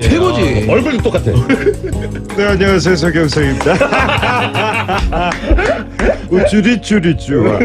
최고지. 얼굴도 똑같아. 네, 안녕하세요. 서경석입니다. 우쭈리 쭈리 쭈와.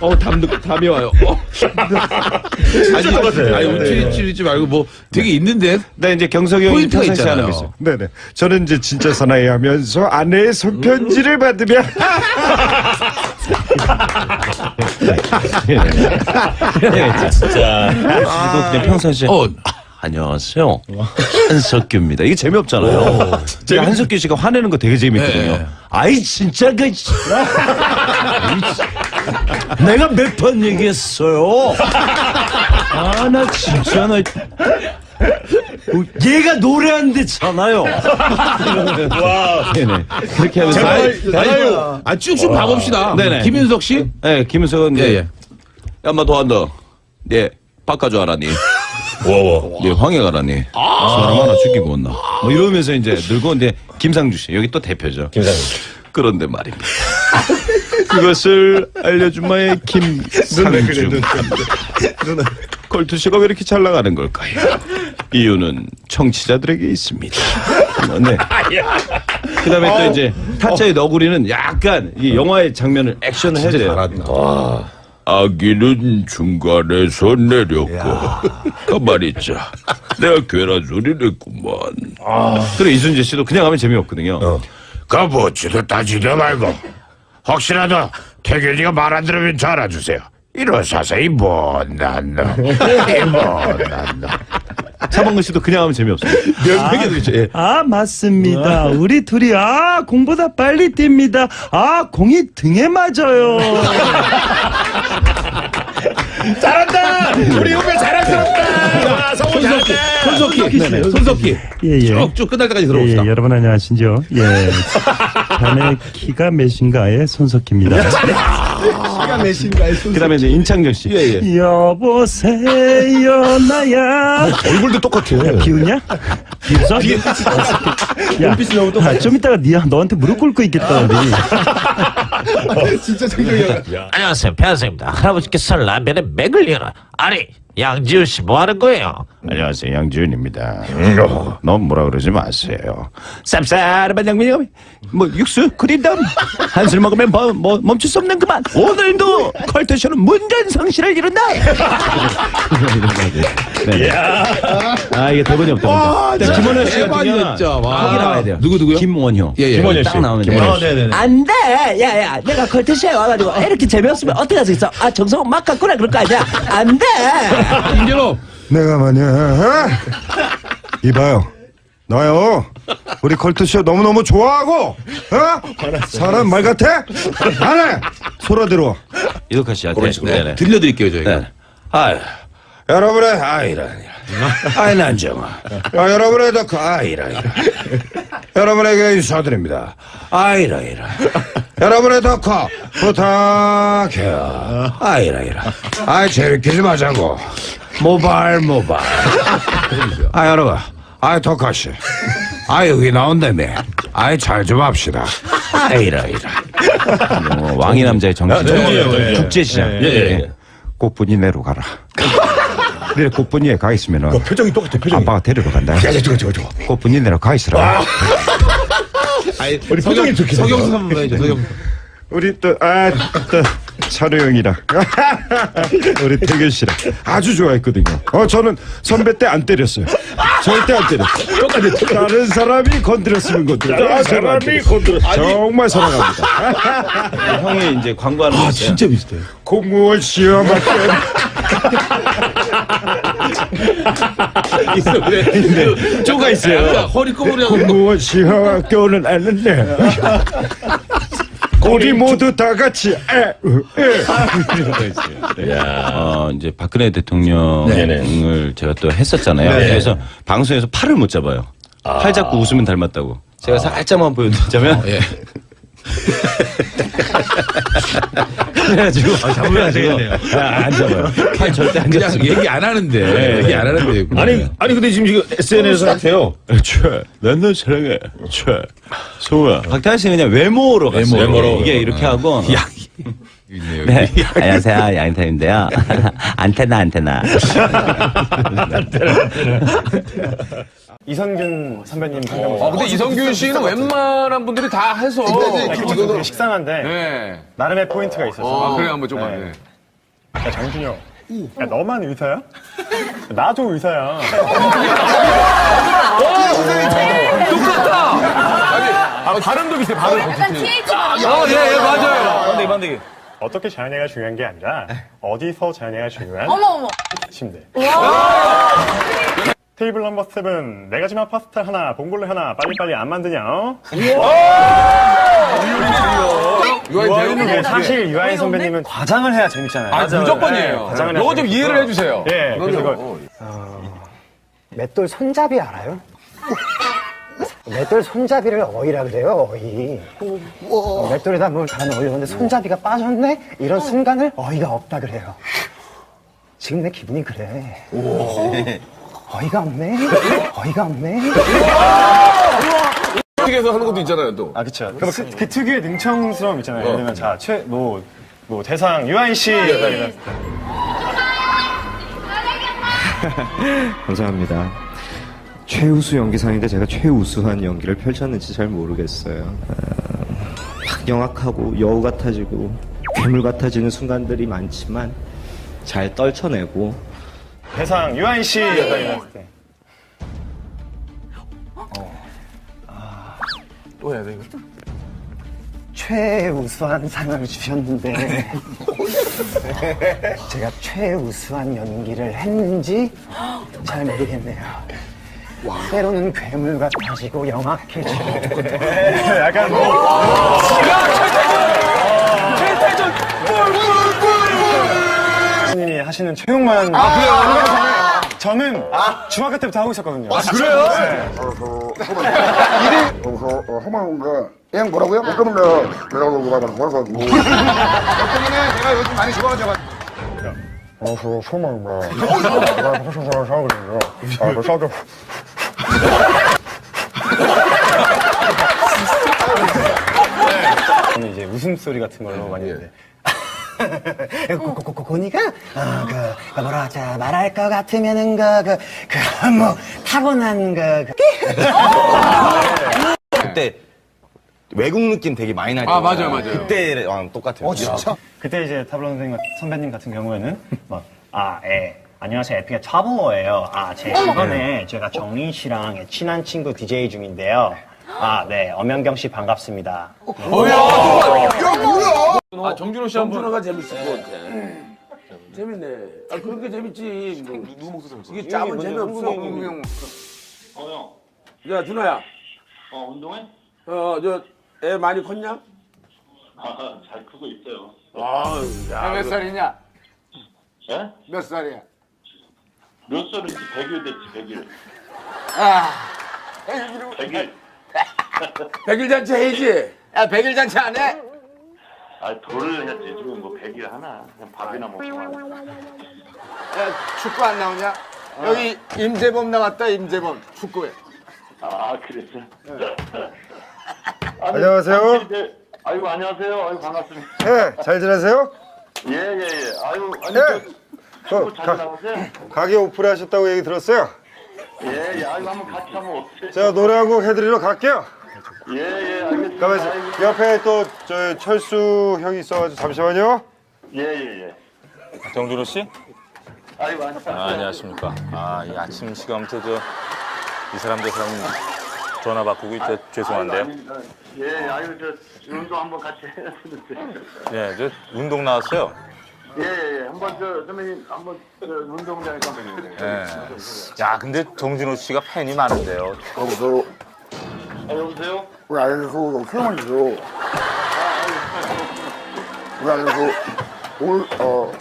어, 담, 담이 와요. 어. 아니, 똑같아. 아니, 우치리치리지 말고 뭐 되게 있는데. 네, 이제 경석이 형이 포인트가 평상시 있잖아요. 있어요. 네네. 저는 이제 진짜 사나이 하면서 아내의 손편지를 받으면 진짜 이거 그냥 평상시에 어, 안녕하세요 한석규입니다. 이게 재미없잖아요. 제가 한석규 씨가 화내는 거 되게 재밌거든요. 네. 아이 진짜 그 씨. 내가 몇 번 얘기했어요. 아 나 진짜 나 얘가 노래 안 됐잖아요. 네네 그렇게 하면서 아니, 아, 쭉쭉 봐봅시다. 네네. 김윤석 씨? 네 김은석은 예, 네. 예. 야마 도한다. 네 바꿔줘 알았니? 와와. 네 황해 가라니. 사람 하나 죽이고 온나. 뭐 이러면서 이제 늙었는데 김상주 씨 여기 또 대표죠. 김상민. 그런데 말입니다. 그것을 알려준 마의 김상주. 컬투 씨가 왜 이렇게 잘 나가는 걸까요? 이유는 청취자들에게 있습니다. 네. 그다음에 또 이제 타짜의 너구리는 약간 이 영화의 장면을 액션을 해야 돼요. 아기는 중간에서 내렸고. 가만히 있자. 내가 괴란 소리를 했구만. 그래 이순재 씨도 그냥 하면 재미없거든요. 가보지도 따지려 말고. 혹시라도 태균이가 말 안 들으면 전화 주세요. 일어서서 이 못난 놈, 이 못난 놈. 차범근 씨도 그냥 하면 재미없어요 명백이 되죠. 예. 아 맞습니다. 우리 둘이 아 공보다 빨리 뜁니다. 아 공이 등에 맞아요. 잘한다. 우리 후배 자랑스럽다. 와 성우 손석희, 잘한다. 손석희, 손석희. 예, 예. 쭉쭉 끝날 때까지 예, 예, 들어봅시다. 여러분 안녕하신지요? 예. 자네 키가 몇인가의 손석희입니다. 그다음에 이제 인창정 씨 예, 예. 여보세요 나야. 얼굴도 똑같아. 비웃냐? 비웃어? 야, 아, 좀 이따가 니 너한테 무릎 꿇고 있겠다 우리. 안녕하세요 배하성입니다 할아버지께서 라면에 맥을 열어 아니 양지훈 씨뭐 하는 거예요? 안녕하세요 양지훈입니다 너무 뭐라 그러지 마세요 쌉싸름한 양면이 뭐 육수 그린 다음 한술 먹으면 뭐, 뭐 멈출 수 없는 그만 오늘도 컬터쇼는 문전성시를 이룬다 네. 아 이게 대본이 없다 근데 김원효 씨 같은 경우는 대박이었죠. 와. 거기 나와야 돼요 누구, 누구요? 김원효 예, 예. 김원효 딱 씨. 나오는데 김원효 씨. 네네네. 안 돼! 야, 야, 내가 컬트쇼에 와가지고 이렇게 재미없으면 어떻게 할 수 있어? 아, 정성은 막 갖구나 그럴 거 아니야? 안 돼! 김재로. 내가 만약 어? 이봐요. 나요. 우리 컬투쇼 너무너무 좋아하고 어? 사람 말 같아? 안 해. 소라 들어와. 이덕화 씨한테 네. 네네. 들려드릴게요, 저희가. 네. 아유 여러분의 아이라 아이 난정아 아, 여러분의 덕 아이라 여러분에게 인사드립니다. 아이라 이라 여러분의 덕화 부탁해요. 아이라 이라 아이 재밌게 좀 하자고. 모발 모발 아 여러분, 아이 덕화 씨, 아 여기 나온다며. 아이 잘 좀 합시다. 아 이라 이라 뭐, 왕이 남자의 정신 정신이에요, 예. 국제시장 예, 예, 예. 꽃분이 내로 가라. 그래 꽃분이에 가 있으면은 표정이 똑같아. 표정이. 아빠가 데리러 간다. 야, 저거 저거 저거. 꽃분이 내로 가 있으라. 아니, 우리 표정이 좋게 서경수 한번 해줘, 서경수. 우리 또 아또 찬우 형이랑 우리 태균 씨랑 아주 좋아했거든요. 어 저는 선배 때 안 때렸어요. 절대 안 때렸어요. 똑같이 다른 사람이 건드렸으면 건드려. 다른 사람이 건드렸어. 정말 사랑합니다. 형이 이제 광고하는 거 아, 있어요 진짜 비슷해. 공무원 시험할 때 있어, 그래. 쪼가 있어요 허리 꼬부리하고. 공무원 시험 학교는 아는데 우리 모두 다 같이 에, 으, 에. 어, 이제 박근혜 대통령을 제가 또 했었잖아요. 그래서 방송에서 팔을 못 잡아요. 팔 잡고 웃으면 닮았다고. 제가 살짝만 보여드리자면. 예. 그래가지고 그래가지고 아, 안 잡아요 팔 절대 안 그냥 잡습니다 얘기 안 하는데. 얘기 안 하는데. 아니 아니 근데 지금 지금 SNS 한테요. 최, 난너 사랑해. 최, 소아. 박태환 씨는 그냥 외모로 갔어요. 외모로. 이게 이렇게 하고. 있네요. 네, 안녕하세요. 양인태인데요. 안테나, 안테나. 이선균 선배님 상담 어, 근데 이성균 씨는 웬만한 분들이 다 해서. 기본적으로 되게 식상한데 네. 나름의 포인트가 있어서 어, 그래, 한번 좀. 네. 네. 야, 장준이 형 야, 너만 의사야? 나도 의사야 아, 발음도 비슷해, 발음. 약간 TH 어, 예, 예, 맞아요. 어떻게 자연애가 중요한 게 아니라 어디서 자연애가 중요한 어머 어머. 침대 테이블 넘버 세븐 네 가지만 파스타 하나 봉골레 하나 빨리빨리 안 만드냐 어? 유아인 배우. 사실 유아인 선배님은 과장을 해야 재밌잖아요 아, 무조건이에요. 과장을 해야 요거 좀. 이해를 해주세요. 예, 그래서 그럼요. 이거 맷돌 손잡이 알아요? 맷돌 손잡이를 어이라 그래요, 어이. 어, 맷돌에다 뭘 달아 넣으려는데 손잡이가 빠졌네? 이런 순간을 어이가 없다 그래요. 지금 내 기분이 그래. 어이가 없네? 어이가 없네? 어떻게해서 하는 것도 있잖아요, 또. 아, 그쵸. 그, 그, 그 특유의 능청스러움 있잖아요. 예를 들면, 자, 최, 뭐, 뭐, 대상, 유아인 씨. 네. 감사합니다. 최우수 연기상인데 제가 최우수한 연기를 펼쳤는지 잘 모르겠어요. 어, 막 영악하고 여우 같아지고 괴물 같아지는 순간들이 많지만 잘 떨쳐내고 대상, 유아인 씨. 이랬을 때. 또 해야 돼, 이거. 최우수한 상을 주셨는데, 제가 최우수한 연기를 했는지 잘 모르겠네요. 때로는 괴물 같아지고 영악해지고. 약간 뭐. 님이 하시는 최용만. 아, 그래요? 저는 중학교 때부터 하고 있었거든요. 아, 그래요? 어, 어, 허망한가? 그냥 뭐라고요? 못 끊으면 내가 너무 말하는 거라서. 덕분에 내가 요즘 많이 좋아져가. 어, 그 소망가. 내가 무슨 소리 하고 있는데요. 아, 그 사도. 저는 이제 웃음소리 같은 걸로 많이 했는데. 고, 고, 고, 고니가, 어, 그, 그 뭐라 하자, 말할 것 같으면은, 그, 그, 그, 뭐, 타고난, 그, 그 그때 외국 느낌 되게 많이 나죠. 아, 맞아요, 맞아요. 그때랑 똑같아요. 어, 진짜? 그때 이제 타블로 선생님, 선배님 같은 경우에는 막, 아, 예. 안녕하세요. 에피가 타블로예요. 아, 제 이번에 제가 정린 씨랑 친한 친구 DJ 중인데요. 아, 네. 엄연경 씨 반갑습니다. 아, 정준호 씨한 번. 정준호가 재밌을 것 같아. 재밌네. 아, 그런 게 재밌지. 뭐. 누구 목소리 이게 짜면 재미없어. 어, 야, 준호야. 어, 운동해? 어, 저, 애 많이 컸냐? 아, 잘 크고 있어요. 아, 야. 몇 살이냐? 예? 몇 살이야? 몇 살인지 100일 됐지, 100일. 아. 100일. 백일 잔치 해야지. 야, 백일 잔치 안 해? 아, 돌을 해야지. 지금 뭐 100일 하나. 그냥 밥이나 먹고. 축구 안 나오냐? 여기 임재범 나왔다, 임재범. 축구에. 아, 그랬어? 안녕하세요. 네. 아이고, 안녕하세요. 아이고, 반갑습니다. 네, 잘 지내세요? 예, 예, 예. 아이고, 아니, 네. 저, 어, 자주 나오세요? 가게 오픈하셨다고 얘기 들었어요. 예, 예. 아이고, 한번 같이 한번 오세요. 제가 노래 한 곡 해드리러 갈게요. 예, 예, 알겠습니다. 가만있어. 아이고. 옆에 또 저 철수 형이 있어가지고 잠시만요. 예, 예, 예. 정준호 씨? 아이고, 안녕하세요. 아, 안녕하십니까. 아, 이 아침 시간부터 저, 이 사람들 사람 전화 바꾸고 있다 죄송한데요. 아닙니다. 예, 아이고, 저, 운동 한번 같이 해야 되는데. 예, 저 운동 나왔어요. 예, 예, 예. 한번 저, 선배님, 한번 저, 운동장에 가면. 예. 야, 근데 정준호 씨가 팬이 많은데요. 여보세요? 아, 여보세요? 우리 아저씨 태어나죠. 우리 아저씨 오늘 어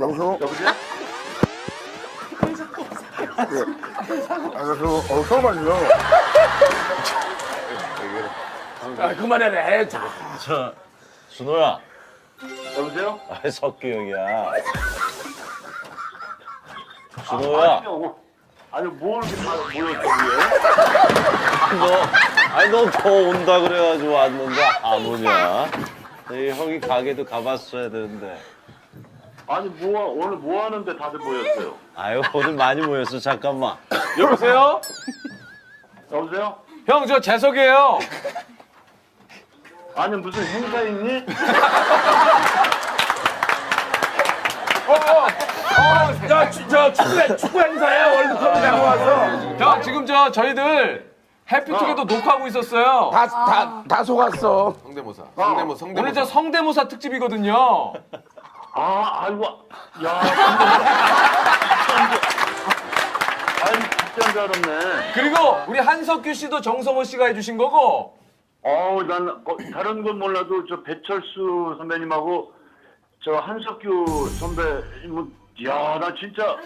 여보세요? 여보세요? 아저씨 어 태어나죠. 아, 그만해라. 자. 준호야. 여보세요? 아, 석규 형이야. 아, 준호야. 아 니, 뭘 이렇게 다 모였어, 위에? 너, 아니, 너 더 온다 그래가지고 왔는데 안 오냐? 형이 가게도 가봤어야 되는데. 아니 뭐 오늘 뭐 하는데 다들 모였어요? 아유 오늘 많이 모였어. 잠깐만. 여보세요? 여보세요? 형 저 재석이에요. 아니 무슨 행사 있니? 저, 주- 저 축구, 축구 행사에 월드컵 내고 와서 형 지금 저 저희들 해피투게더 녹화하고 있었어요. 다, 다, 다 속았어. 성대모사. 성대모사. 성대모사. 오늘 저 성대모사 특집이거든요. 아 아이고 야 아니 진짜 줄 알았네. 그리고 우리 한석규 씨도 정성호 씨가 해주신 거고. 어우 난 어, 다른 건 몰라도 저 배철수 선배님하고 저 한석규 선배님은 야 나 진짜